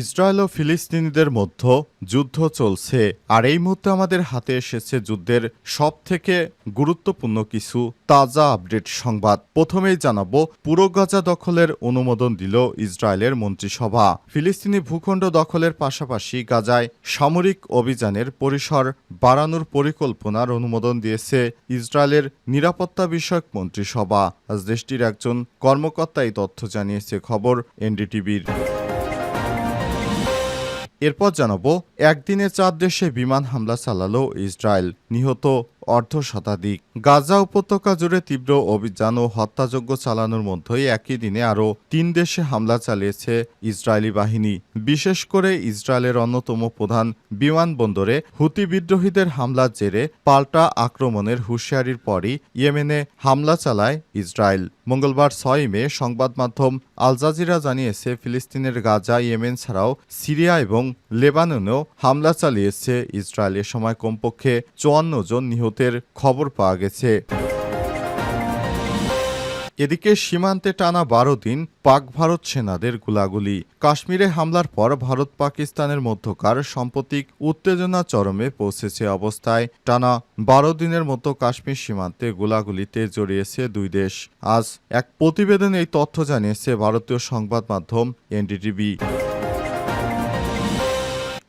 Israel ও ফিলিস্তিনিদের মধ্যে যুদ্ধ চলছে, আর এই মুহূর্তে আমাদের হাতে এসেছে যুদ্ধের সব থেকে গুরুত্বপূর্ণ কিছু তাজা আপডেট সংবাদ। প্রথমেই জানাব, পুরো গাজা দখলের অনুমোদন দিল ইসরায়েলের মন্ত্রিসভা। ফিলিস্তিনি ভূখণ্ড দখলের পাশাপাশি গাজায় সামরিক অভিযানের পরিসর বাড়ানোর পরিকল্পনার অনুমোদন দিয়েছে ইসরায়েলের নিরাপত্তা বিষয়ক মন্ত্রিসভা। আজ দেশটির একজন কর্মকর্তা এই তথ্য জানিয়েছে। খবর এনডিটিভির। এরপর জানাব একদিনে চার দেশে বিমান হামলা চালালো ইসরায়েল। নিহত অর্ধ শতাধিক। গাজা উপত্যকা জুড়ে তীব্র অভিযান ও হত্যাযজ্ঞ চালানোর মধ্যেই একই দিনে আরও তিন দেশে হামলা চালিয়েছে ইসরায়েলি বাহিনী। বিশেষ করে ইসরায়েলের অন্যতম প্রধান বিমানবন্দরে হুতি বিদ্রোহীদের হামলার জেরে পাল্টা আক্রমণের হুঁশিয়ারির পরই ইয়েমেনে হামলা চালায় ইসরায়েল। মঙ্গলবার ছয় মে সংবাদ মাধ্যম আল জাজিরা জানিয়েছে, ফিলিস্তিনের গাজা ইয়েমেন ছাড়াও সিরিয়া এবং লেবাননেও হামলা চালিয়েছে ইসরায়েল। এ সময় কমপক্ষে চুয়ান্ন জন নিহতের খবর পাওয়া গেছে। এদিকে সীমান্তে টানা বারো দিন পাক ভারত সেনাদের গুলাগুলি। কাশ্মীরে হামলার পর ভারত পাকিস্তানের মধ্যকার সাম্প্রতিক উত্তেজনা চরমে পৌঁছেছে অবস্থায়। টানা বারো দিনের মতো কাশ্মীর সীমান্তে গুলাগুলিতে জড়িয়েছে দুই দেশ। আজ এক প্রতিবেদনে এই তথ্য জানিয়েছে ভারতীয় সংবাদ মাধ্যম এনডিটিভি।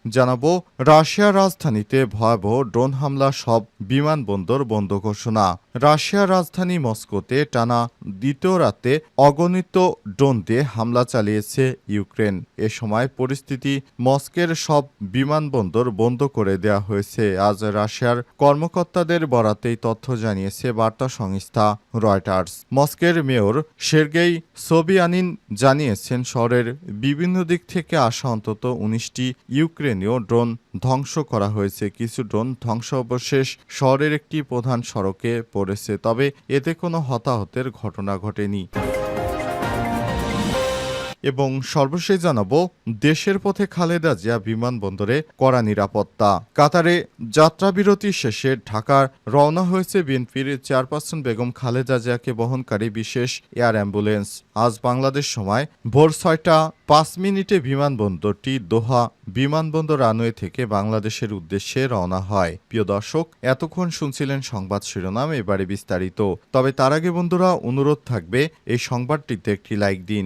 জানাব, রাশিয়ার রাজধানীতে ভয়াবহ ড্রোন হামলা, সব বিমানবন্দর বন্ধ ঘোষণা। রাশিয়ার রাজধানী মস্কোতে টানা দ্বিতীয় রাতে অগণিত ড্রোন দিয়ে হামলা চালিয়েছে ইউক্রেন। এ সময় পরিস্থিতি মস্কের সব বিমানবন্দর বন্ধ করে দেওয়া হয়েছে। আজ রাশিয়ার কর্মকর্তাদের বরাতেই তথ্য জানিয়েছে বার্তা সংস্থা রয়টার্স। মস্কের মেয়র সের্গেই সোবিয়ানিন জানিয়েছেন, শহরের বিভিন্ন দিক থেকে আসা অন্তত উনিশটি ইউক্রেনীয় ড্রোন ধ্বংস করা হয়েছে। কিছু ড্রোন ধ্বংসাবশেষ শহরের একটি প্রধান সড়কে পড়েছে, তবে এতে কোনো হতাহতের ঘটনা ঘটেনি। এবং সর্বশেষ জানাব, দেশের পথে খালেদা জিয়া বিমানবন্দরে কড়া নিরাপত্তা। কাতারে যাত্রাবিরতি শেষে ঢাকার রওনা হয়েছে বিএনপির চেয়ারপারসন বেগম খালেদা জিয়াকে বহনকারী বিশেষ এয়ার অ্যাম্বুলেন্স। আজ বাংলাদেশ সময় ভোর ছয়টা পাঁচ মিনিটে বিমানবন্দরটি দোহা বিমানবন্দর রানওয়ে থেকে বাংলাদেশের উদ্দেশ্যে রওনা হয়। প্রিয় দর্শক, এতক্ষণ শুনছিলেন সংবাদ শিরোনাম, এবারে বিস্তারিত। তবে তার আগে বন্ধুরা, অনুরোধ থাকবে, এই সংবাদটিতে একটি লাইক দিন।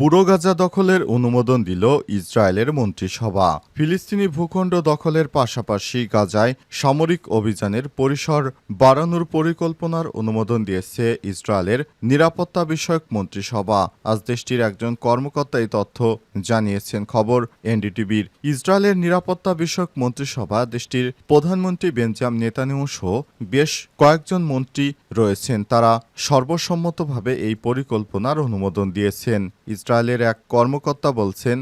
পুরো গাজা দখলের অনুমোদন দিল ইসরায়েলের মন্ত্রিসভা। ফিলিস্তিনি ভূখণ্ড দখলের পাশাপাশি গাজায় সামরিক অভিযানের পরিসর বাড়ানোর পরিকল্পনার অনুমোদন দিয়েছে ইসরায়েলের নিরাপত্তা বিষয়ক মন্ত্রিসভা। আজ দেশটির একজন কর্মকর্তা এই তথ্য জানিয়েছেন। খবর এনডিটিভির। ইসরায়েলের নিরাপত্তা বিষয়ক মন্ত্রিসভা দেশটির প্রধানমন্ত্রী বেঞ্জাম নেতানিয়াহু সহ বেশ কয়েকজন মন্ত্রী রয়েছেন। তারা সর্বসম্মতভাবে এই পরিকল্পনার অনুমোদন দিয়েছেন। ইসরায়েলের এক কর্মকর্তা বলছেন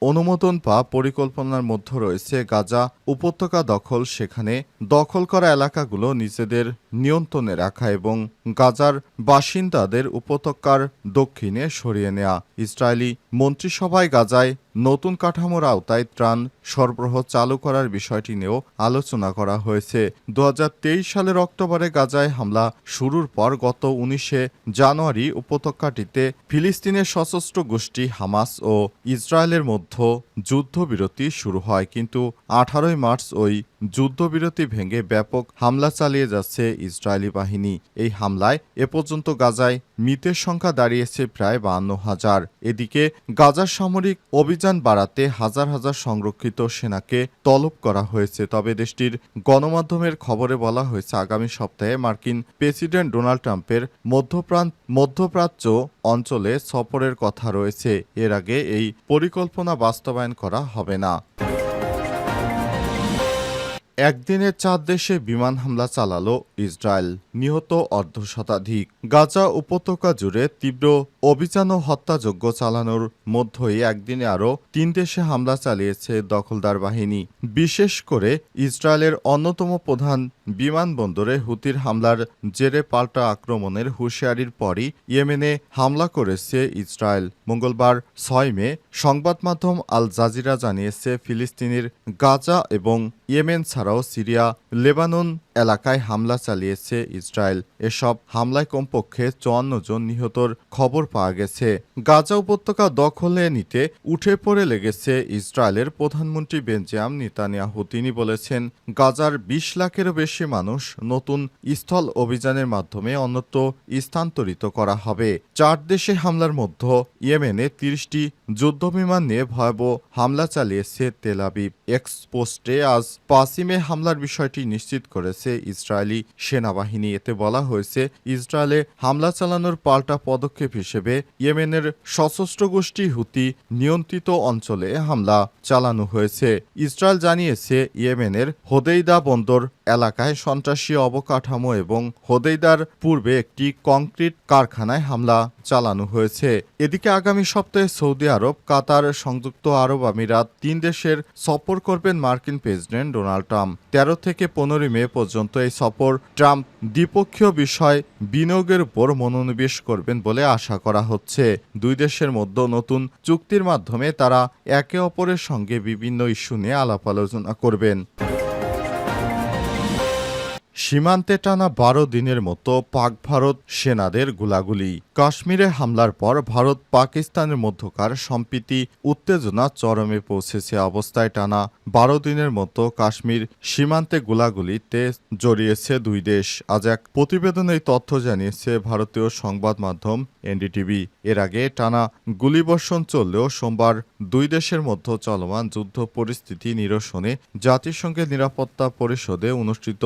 অনুমোদন পা পরিকল্পনার মধ্যে রয়েছে গাজা উপত্যকা দখল। সেখানে দখল করা এলাকাগুলো নিজেদের নিয়ন্ত্রণে রাখা এবং গাজার বাসিন্দাদের উপত্যকার দক্ষিণে সরিয়ে নেয়া। ইসরায়েলি মন্ত্রিসভায় গাজায় নতুন কাঠামোর আওতায় ত্রাণ সরবরাহ চালু করার বিষয়টি নিয়েও আলোচনা করা হয়েছে। দু হাজার তেইশ সালের অক্টোবরে গাজায় হামলা শুরুর পর গত উনিশে জানুয়ারি উপত্যকাটিতে ফিলিস্তিনের সশস্ত্র গোষ্ঠী হামাস ও ইসরায়েলের মধ্য যুদ্ধবিরতি শুরু হয়। কিন্তু আঠারোই মার্চ ওই যুদ্ধবিরতি ভেঙে ব্যাপক হামলা চালিয়ে যাচ্ছে ইসরায়েলি বাহিনী। এই হামলায় এ পর্যন্ত গাজায় মৃতের সংখ্যা দাঁড়িয়েছে প্রায় বাহান্ন হাজার। এদিকে গাজার সামরিক অভিযান বাড়াতে হাজার হাজার সংরক্ষিত সেনাকে তলব করা হয়েছে। তবে দেশটির গণমাধ্যমের খবরে বলা হয়েছে, আগামী সপ্তাহে মার্কিন প্রেসিডেন্ট ডোনাল্ড ট্রাম্পের মধ্যপ্রান্ত মধ্যপ্রাচ্য অঞ্চলে সফরের কথা রয়েছে। এর আগে এই পরিকল্পনা বাস্তবায়ন করা হবে না। একদিনে চার দেশে বিমান হামলা চালালো ইসরায়েল নিহত অর্ধশতাধিক। গাজা উপত্যকা জুড়ে তীব্র অভিযান ও হত্যাযজ্ঞ চালানোর মধ্যেই একদিনে আরও তিন দেশে হামলা চালিয়েছে দখলদার বাহিনী। বিশেষ করে ইসরায়েলের অন্যতম প্রধান বিমানবন্দরে হুতির হামলার জেরে পাল্টা আক্রমণের হুঁশিয়ারির পরই ইয়েমেনে হামলা করেছে ইসরায়েল। মঙ্গলবার ছয় মে সংবাদ মাধ্যম আল জাজিরা জানিয়েছে, ফিলিস্তিনের গাজা এবং ইয়েমেন ছাড়াও সিরিয়া, লেবানন এলাকায় হামলা চালিয়েছে ইসরায়েল। এসব হামলায় কমপক্ষে চুয়ান্ন জন নিহতর খবর পাওয়া গেছে। গাজা উপত্যকা দখলে নিতে উঠে পড়ে লেগেছে ইসরায়েলের প্রধানমন্ত্রী বেঞ্জাম নেতানিয়াহু। তিনি বলেছেন, গাজার বিশ লাখেরও বেশি মানুষ নতুন স্থল অভিযানের মাধ্যমে অন্যত্র স্থানান্তরিত করা হবে। চার দেশে হামলার মধ্যে ইয়েমেনে তিরিশটি যুদ্ধবিমান নিয়ে ভয়াবহ হামলা চালিয়েছে তেলাবিব এক্সপোস্টে আজ পাসিমে হামলার বিষয়টি নিশ্চিত করেছে ইসরায়েলি সেনাবাহিনী, এতে বলা হয়েছে ইসরায়েলে হামলা চালানোর পাল্টা পদক্ষেপ হিসেবে ইয়েমেনের সশস্ত্র গোষ্ঠী হুতি নিয়ন্ত্রিত অঞ্চলে হামলা চালানো হয়েছে। ইসরায়েল জানিয়েছে, ইয়েমেনের হোদেইদা বন্দর এলাকায় সন্ত্রাসী অবকাঠামো এবং হোদেইদার পূর্বে একটি কংক্রিট কারখানায় হামলা চালানো হয়েছে। এদিকে আগামী সপ্তাহে সৌদি আরব, কাতার, সংযুক্ত আরব আমিরাত তিন দেশের সফর করবেন মার্কিন প্রেসিডেন্ট ডোনাল্ড ট্রাম্প। তেরো থেকে পনেরোই মে পর্যন্ত এই সফর ট্রাম্প দ্বিপক্ষীয় বিষয় বিনিয়োগের উপর মনোনিবেশ করবেন বলে আশা করা হচ্ছে। দুই দেশের মধ্যে নতুন চুক্তির মাধ্যমে তারা একে অপরের সঙ্গে বিভিন্ন ইস্যু নিয়ে আলাপ আলোচনা করবেন। সীমান্তে টানা বারো দিনের মতো পাক ভারত সেনাদের গোলাগুলি। কাশ্মীরে হামলার পর ভারত পাকিস্তানের মধ্যকার সম্প্রীতি উত্তেজনা চরমে পৌঁছেছে অবস্থায় টানা বারো দিনের মতো কাশ্মীর সীমান্তে গোলাগুলিতে জড়িয়েছে দুই দেশ। আজ এক প্রতিবেদনে তথ্য জানিয়েছে ভারতীয় সংবাদ মাধ্যম এনডিটিভি। এর আগে টানা গুলিবর্ষণ চললেও সোমবার দুই দেশের মধ্যে চলমান যুদ্ধ পরিস্থিতি নিরসনে জাতিসংঘের নিরাপত্তা পরিষদে অনুষ্ঠিত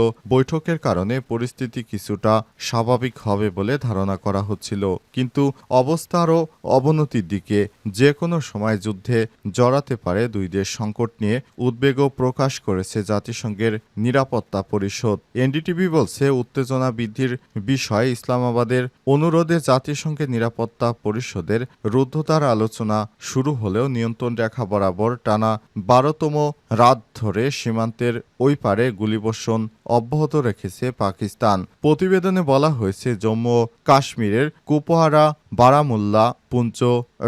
বৈঠকের কারণে পরিস্থিতি কিছুটা স্বাভাবিক হবে বলে ধারণা করা হচ্ছিল। কিন্তু অবস্থা আরও অবনতির দিকে যে কোনো সময় যুদ্ধে জড়াতে পারে দুই দেশ সংকট নিয়ে উদ্বেগও প্রকাশ করেছে জাতিসংঘের নিরাপত্তা পরিষদ। এনডিটিভি বলছে, উত্তেজনা বৃদ্ধির বিষয়ে ইসলামাবাদের অনুরোধে জাতিসংঘের নিরাপত্তা পরিষদের রুদ্ধতার আলোচনা শুরু হলেও নিয়ন্ত্রণ রেখা বরাবর টানা বারোতম রাত ধরে সীমান্তের ওই পারে গুলিবর্ষণ অব্যাহত রেখেছে পাকিস্তান। প্রতিবেদনে বলা হয়েছে জম্মু কাশ্মীরের কুপহারা বারামুল্লা পুঞ্চ,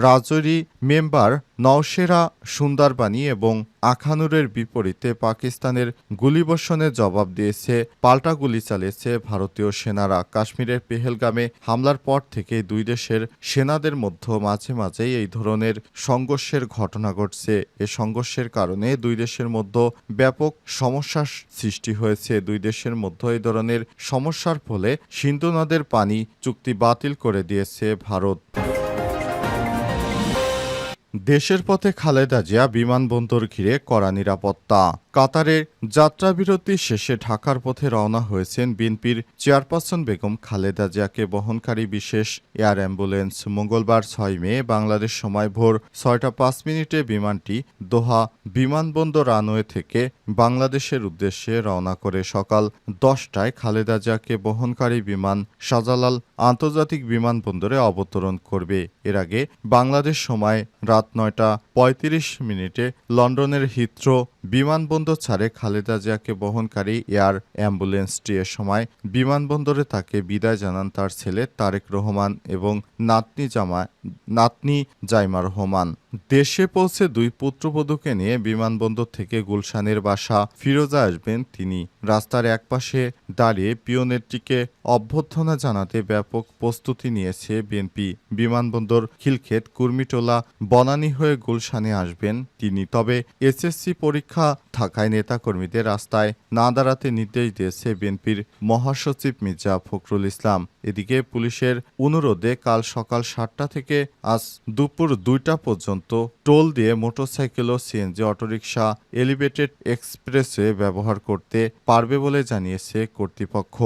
রাজৌরি, মেম্বার, নওশেরা, সুন্দরবানি এবং আখানুরের বিপরীতে পাকিস্তানের গুলিবর্ষণের জবাব দিয়েছে, পাল্টা গুলি চালিয়েছে ভারতীয় সেনারা। কাশ্মীরের পেহেলগামে হামলার পর থেকে দুই দেশের সেনাদের মধ্যে মাঝে মাঝেই এই ধরনের সংঘর্ষের ঘটনা ঘটছে। এ সংঘর্ষের কারণে দুই দেশের মধ্যে ব্যাপক সমস্যার সৃষ্টি হয়েছে। দুই দেশের মধ্যে এই ধরনের সমস্যার ফলে সিন্ধু নদের পানি চুক্তি বাতিল করে দিয়েছে ভারত। দেশের পথে খালেদা জিয়া বিমানবন্দর ঘিরে কড়া নিরাপত্তা। কাতারে যাত্রাবিরতি শেষে ঢাকার পথে রওনা হয়েছেন বিএনপির চেয়ারপারসন বেগম খালেদা জিয়াকে বহনকারী বিশেষ এয়ার অ্যাম্বুলেন্স। মঙ্গলবার ছয় মে বাংলাদেশ সময় ভোর ছয়টা পাঁচ মিনিটে বিমানটি দোহা বিমানবন্দর রানওয়ে থেকে বাংলাদেশের উদ্দেশ্যে রওনা করে। সকাল দশটায় খালেদা জিয়াকে বহনকারী বিমান শাহজালাল আন্তর্জাতিক বিমানবন্দরে অবতরণ করবে। এর আগে বাংলাদেশ সময় রাত নয়টা পঁয়ত্রিশ মিনিটে লন্ডনের হিথ্রো বিমানবন্দর ছাড়ে খালেদা জিয়াকে বহনকারী এয়ার অ্যাম্বুলেন্সটি এ সময় বিমানবন্দরে তাকে বিদায় জানান তার ছেলে তারেক রহমান এবং নাতনি জামা নাতনি জাইমা রহমান। দেশে পৌঁছে দুই পুত্রবধূকে নিয়ে বিমানবন্দর থেকে গুলশানের বাসা ফিরোজা আসবেন তিনি। রাস্তার একপাশে দাঁড়িয়ে পিওনেরটিকে অভ্যর্থনা জানাতে ব্যাপক প্রস্তুতি নিয়েছে বিএনপি। বিমানবন্দর, খিলক্ষেত, কুর্মিটোলা, বনানী হয়ে গুলশানে আসবেন তিনি। তবে এসএসসি পরীক্ষা থাকায় নেতাকর্মীদের রাস্তায় না দাঁড়াতে নির্দেশ দিয়েছে বিএনপির মহাসচিব মির্জা ফখরুল ইসলাম। এদিকে পুলিশের অনুরোধে কাল সকাল সাতটা থেকে আজ দুপুর দুইটা পর্যন্ত টোল দিয়ে মোটরসাইকেল ও CNG auto rickshaw elevated expressway ব্যবহার করতে পারবে বলে জানিয়েছে কর্তৃপক্ষ।